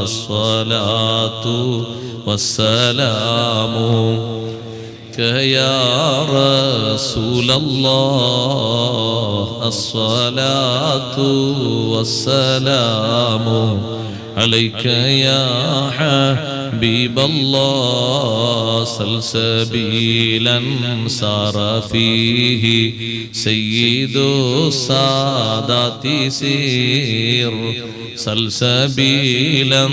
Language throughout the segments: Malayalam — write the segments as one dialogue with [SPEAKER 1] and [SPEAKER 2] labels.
[SPEAKER 1] الصلاة والسلام يا رسول الله. الصلاة والسلام عليك يا حبيب الله. سلسبيلا سار فيه سيد السادات سير سلسبيلا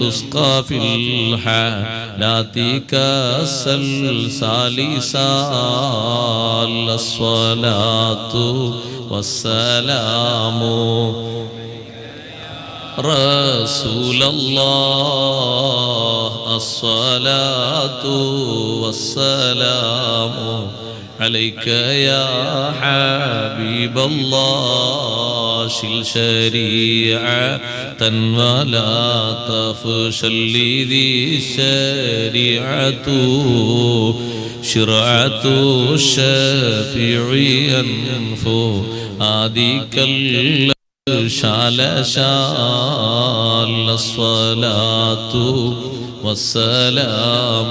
[SPEAKER 1] تسقى في الحالات كالسلسال سال الصلاة والسلام. رسول الله الصلاة والسلام. عليك يا حبيب الله شل شريعة ولا تفشل ذي الشريعة شرعة الشافع ينفو آديك شال شال الصلاة والسلام.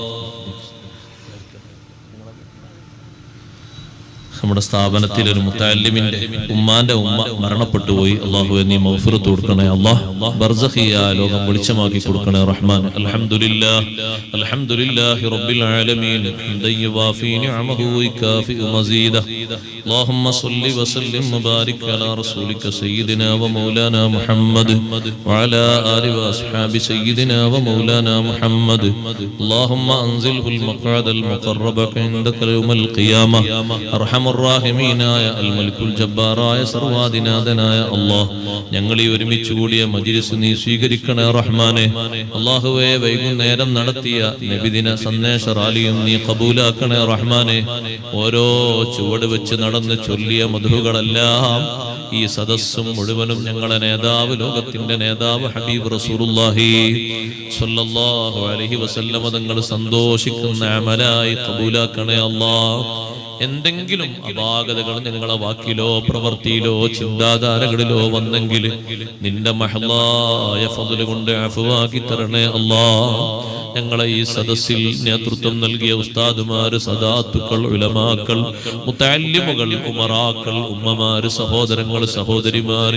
[SPEAKER 1] നമ്മുടെ സ്ഥാപനത്തിൽ ഒരു മുത്താലിമിന്റെ ഉമ്മാന്റെ ഉമ്മ മരണപ്പെട്ടു പോയി അള്ളാഹു നീ മൗഫിറത്ത് കൊടുക്കണേ അള്ളാഹ് ബർസഖിയ ലോകം വെളിച്ചമാക്കി കൊടുക്കണേ റഹ്മാൻ അൽഹംദുലില്ലാ അൽഹംദുലില്ലാഹി റബ്ബിൽ ആലമീൻ ഹംദൻ യുവാഫി നിഅമഹു വയുകാഫി മസീദ اللهم صل وسلم وبارك على رسولك سيدنا ومولانا محمد وعلى آل وأصحاب سيدنا ومولانا محمد اللهم أنزله المقعد المقرب عندك يوم القيامة أرحم അർഹമുറാഹിമീനായ അൽമൽക്കുൽ ജബ്ബാറായ സർവാദിനാഥനായ ഞങ്ങളീ ഒരുമിച്ച് കൂടിയ മജിരിസ് നീ സ്വീകരിക്കണേ റഹ്മാനെ. അള്ളാഹുവെ വൈകുന്നേരം നടത്തിയ നബിദിന സന്ദേശ റാലിയും നീ കബൂലാക്കണേ റഹ്മാനെ. ഓരോ ചുവട് വെച്ച് നടന്ന് ചൊല്ലിയ മധുകളെല്ലാം ഈ സദസ്സും മുഴുവനും ഞങ്ങളെ നേതാവ് ലോകത്തിന്റെ നേതാവ് ഹബീബ് റസൂറുല്ലാഹി സല്ലല്ലാഹു അലൈഹി വസല്ലമ തങ്ങൾ സന്തോഷിക്കുന്ന അമലായി കബൂലാക്കണേ അല്ലാഹ് എന്തെങ്കിലും അപാകതകൾ നിങ്ങളെ വാക്കിലോ പ്രവൃത്തിയിലോ ചിന്താധാരകളിലോ വന്നെങ്കിൽ നിന്റെ മഹലായ ഫضل കൊണ്ട് അഫുവാക്കി തരണേ അല്ലാ ഞങ്ങളെ ഈ സദസ്സിൽ നേതൃത്വം നൽകിയ ഉസ്താദുമാര് സദാത്തുക്കൾ ഉലമാക്കൾ മുത്താലിമുകൾ ഉമറാക്കൾ ഉമ്മമാര് സഹോദരങ്ങൾ സഹോദരിമാർ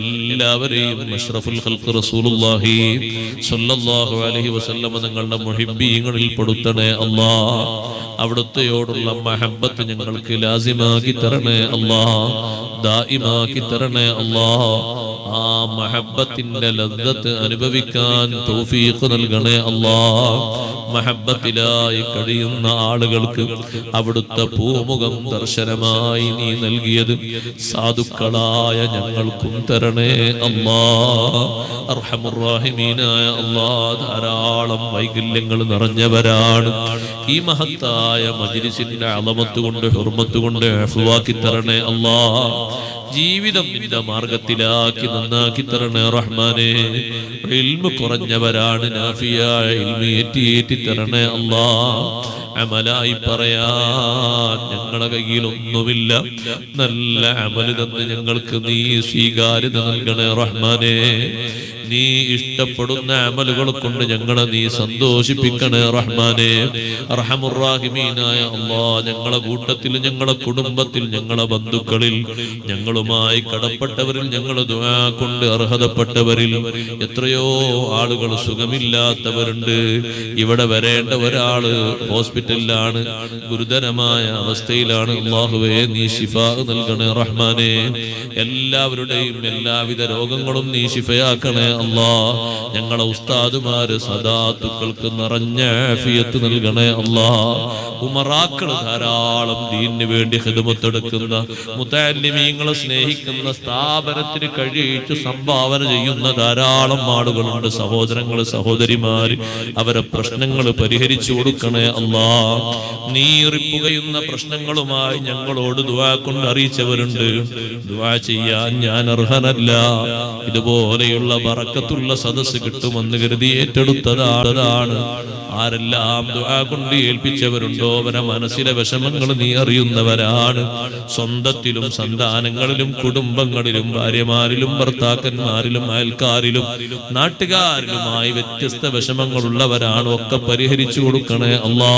[SPEAKER 1] എല്ലാവരെയും അഷ്റഫുൽ സ്വല്ലല്ലാഹു അലൈഹി പെടുത്തണേ അല്ലാ. അവിടുത്തെയോടുള്ള മഹബത്ത് ഞങ്ങൾക്ക് ലാസിമാക്കി തരണേ അല്ലാ. ദായിമാക്കി തരണേ അല്ലാ. ആ മഹബത്തിന്റെ ലദ്ദത്ത് അനുഭവിക്കാൻ തൗഫീഖ് നൽകണേ അല്ലാ. മഹബത്തിലായി കഴിയുന്ന ആളുകൾക്ക് അവിടുത്തെ പൂമുഖം ദർശനമായി നീ നൽകിയത് സാധുക്കളായ ഞങ്ങൾക്കും തരണേ അല്ലാ. അല്ലാ ധാരാളം വൈകല്യങ്ങൾ നിറഞ്ഞവരാണ്. ഈ മഹത്തായ മജിലിസിന്റെ അളമത്ത് കൊണ്ട് ഹുർമത്ത് കൊണ്ട് തരണേ അല്ലാ. ജീവിതം നിന്റെ മാർഗത്തിലാക്കി നന്നാക്കി തരണേ റഹ്മാനെ. ഇൽമ കുറഞ്ഞവരാണ് നാഫിയായ ഇൽമ ഏറ്റിയേറ്റി തരണേ അല്ലാ. അമലായി പറയാ ഞങ്ങളുടെ കയ്യിൽ ഒന്നുമില്ല നല്ല അമൽ തന്ന് ഞങ്ങൾക്ക് നീ സ്വീകാര്യത നൽകണേ റഹ്മാനെ. നീ ഇഷ്ടപ്പെടുന്ന അമലുകൾ കൊണ്ട് ഞങ്ങളെ നീ സന്തോഷിപ്പിക്കണേ റഹ്മാനെ. റഹമുറാഹിമീനായ അള്ളാ ഞങ്ങളെ കൂട്ടത്തിൽ ഞങ്ങളെ കുടുംബത്തിൽ ഞങ്ങളെ ബന്ധുക്കളിൽ ഞങ്ങളുമായി കടപ്പെട്ടവരിൽ ഞങ്ങൾ ദുആ കൊണ്ട് അർഹതപ്പെട്ടവരിൽ എത്രയോ ആളുകൾ സുഖമില്ലാത്തവരുണ്ട്. ഇവിടെ വരേണ്ട ഒരാൾ ഹോസ്പിറ്റലിലാണ് ഗുരുതരമായ അവസ്ഥയിലാണ്. അള്ളാഹുവേ നീ ശിഫ നൽകണേ റഹ്മാനെ. എല്ലാവരുടെയും എല്ലാവിധ രോഗങ്ങളും നീ ഷിഫയാക്കണേ അല്ലാ ഞങ്ങളെ ഉസ്താദുമാര് സദാത്തുക്കൾക്ക് നിറഞ്ഞ ഫിയത്ത് നൽകണേ അല്ലാ ഉമറാക്കൾ ധാരാളം ദീനിന് വേണ്ടി ഹിതമത്തെടുക്കുന്ന മുത്താലിമീങ്ങളെ സ്നേഹിക്കുന്ന സ്ഥാപനത്തിന് കഴിയിച്ച് സംഭാവന ചെയ്യുന്ന ധാരാളം ആളുകളുണ്ട്. സഹോദരങ്ങൾ സഹോദരിമാര് അവരെ പ്രശ്നങ്ങൾ പരിഹരിച്ചു കൊടുക്കണേ അല്ലാ നീറിപ്പുകയുന്ന പ്രശ്നങ്ങളുമായി ഞങ്ങളോട് ദുവാ കൊണ്ട് അറിയിച്ചവരുണ്ട്. ദുവാ ചെയ്യാൻ ഞാൻ അർഹനല്ല. ഇതുപോലെയുള്ള ബറ ബറക്കത്തുള്ള സദസ്സ് കിട്ടുമെന്ന് കരുതി ഏറ്റെടുത്തതാണ്. ആരെല്ലാം ദുആ കൊണ്ട് ഏൽപ്പിച്ചവരുണ്ടോ? അവരെ മനസ്സിലെ വിഷമങ്ങൾ നീ അറിയുന്നവരാണ്. സ്വന്തത്തിലും സന്താനങ്ങളിലും കുടുംബങ്ങളിലും ഭാര്യമാരിലും ഭർത്താക്കന്മാരിലും അയൽക്കാരിലും നാട്ടുകാരിലുമായി വ്യത്യസ്ത വിഷമങ്ങളുള്ളവരാണ്. ഒക്കെ പരിഹരിച്ചു കൊടുക്കണേ അള്ളാ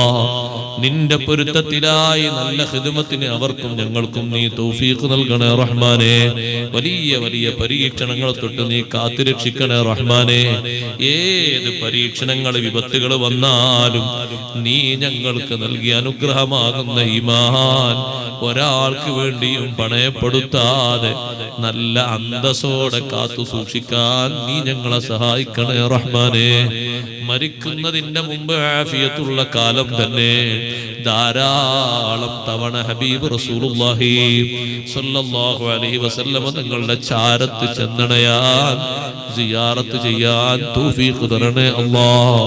[SPEAKER 1] നിന്റെ പൊരുത്തത്തിലായി നല്ല ഹിദമത്തിന് അവർക്കും ഞങ്ങൾക്കും നീ തൗഫീഖ് നൽകണേ റഹ്മാനെ. വലിയ വലിയ പരീക്ഷണങ്ങൾ തൊട്ട് നീ കാത്തുരക്ഷിക്കണേ റഹ്മാനെ. ഏത് പരീക്ഷണങ്ങൾ വിപത്തുകൾ വന്നാലും നീ ഞങ്ങൾക്ക് നൽകിയ അനുഗ്രഹമാകുന്ന ഈമാൻ ഒരാൾക്ക് വേണ്ടിയും പണയപ്പെടുത്താതെ നല്ല അന്തസ്സോടെ കാത്തു സൂക്ഷിക്കാൻ നീ ഞങ്ങളെ സഹായിക്കണേ റഹ്മാനെ. മരിക്കുന്നതിന്റെ മുമ്പ് ആഫിയത്തുള്ള കാലം തന്നെ ധാരാളം തവണ ഹബീബ് റസൂലുള്ളാഹി സ്വല്ലല്ലാഹു അലൈഹി വസല്ലമ നിങ്ങളുടെ ചാരത്ത് ചെന്നണയാൻ സിയാറത്ത് ചെയ്യാൻ തൗഫീഖ് തരണേ അല്ലാഹ്.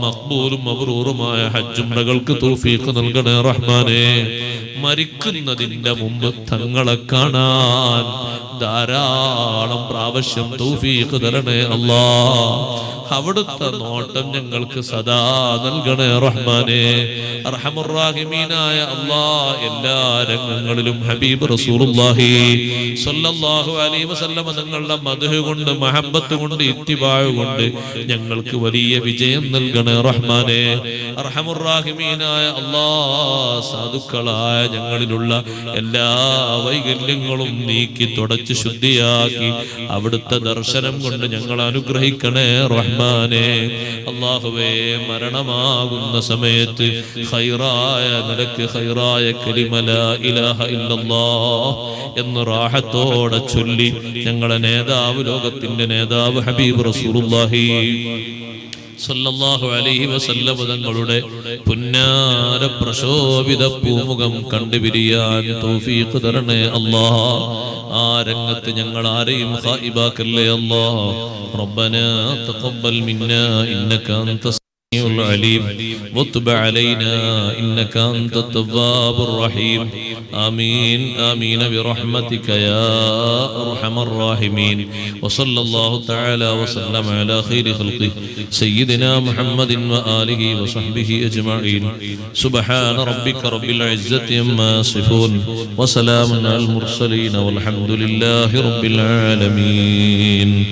[SPEAKER 1] മഖ്ബൂലും മബ്രൂറുമായ ഹജ്ജുംറകൾക്ക് തൗഫീഖ് നൽകണേ റഹ്മാനെ. മരിക്കുന്നതിന്റെ മുമ്പ് തങ്ങളെ കാണാൻ ധാരാളം പ്രാവശ്യം തൗഫീഖ് തരണേ അല്ലാ. അവിടുത്തെ നോട്ടം ഞങ്ങൾക്ക് സദാ നൽകണേ റഹ്മാനെ. റഹമുറാഹിമീനായ അല്ലാ എല്ലാ രംഗങ്ങളിലും ഹബീബ് റസൂലുള്ളാഹി സ്വല്ലല്ലാഹു അലൈഹി വസല്ലമ തങ്ങളുടെ മധു കൊണ്ട് മഹബത്ത് കൊണ്ട് ഇത്തിബാഴ് കൊണ്ട് ഞങ്ങൾക്ക് വലിയ വിജയം നൽകണേ റഹ്മാനെ. റഹമുറാഹിമീനായ അല്ലാ സാധുക്കളായ ഞങ്ങളിലുള്ള എല്ലാ വൈകല്യങ്ങളും നീക്കി തുടച്ച് ശുദ്ധിയാക്കി അവിടുത്തെ ദർശനം കൊണ്ട് ഞങ്ങൾ അനുഗ്രഹിക്കണേ റഹ്മാനെ. അള്ളാഹുവേ മരണമാകുന്ന സമയത്ത് ഹൈറായ നിലയ്ക്ക് ഹൈറായ കലിമല ഇലാഹ ഇല്ലല്ലാ എന്ന് റാഹത്തോടെ ചൊല്ലി ഞങ്ങളെ നേതാവ് ലോകത്തിന്റെ നേതാവ് ഹബീബ് റസൂലുള്ളാഹി സല്ലല്ലാഹു അലൈഹി തങ്ങളുടെ പുന്നാര പ്രശോഭിത പൂമുഖം കണ്ടുപിരിയാൻ തൗഫീഖ് തരണേ അല്ലാ ആ രംഗത്ത് ഞങ്ങൾ ആരെയും ഹായിബാക്കല്ലേ അല്ലാ റബ്ബന തഖബ്ബൽ മിന്നാ ഇന്നക അൻത العليم وتب علينا إنك أنت التواب الرحيم آمين آمين برحمتك يا أرحم الراحمين وصلى الله تعالى وسلم على خير خلقه سيدنا محمد وآله وصحبه أجمعين سبحان ربك رب العزة عما يصفون وسلام على المرسلين والحمد لله رب العالمين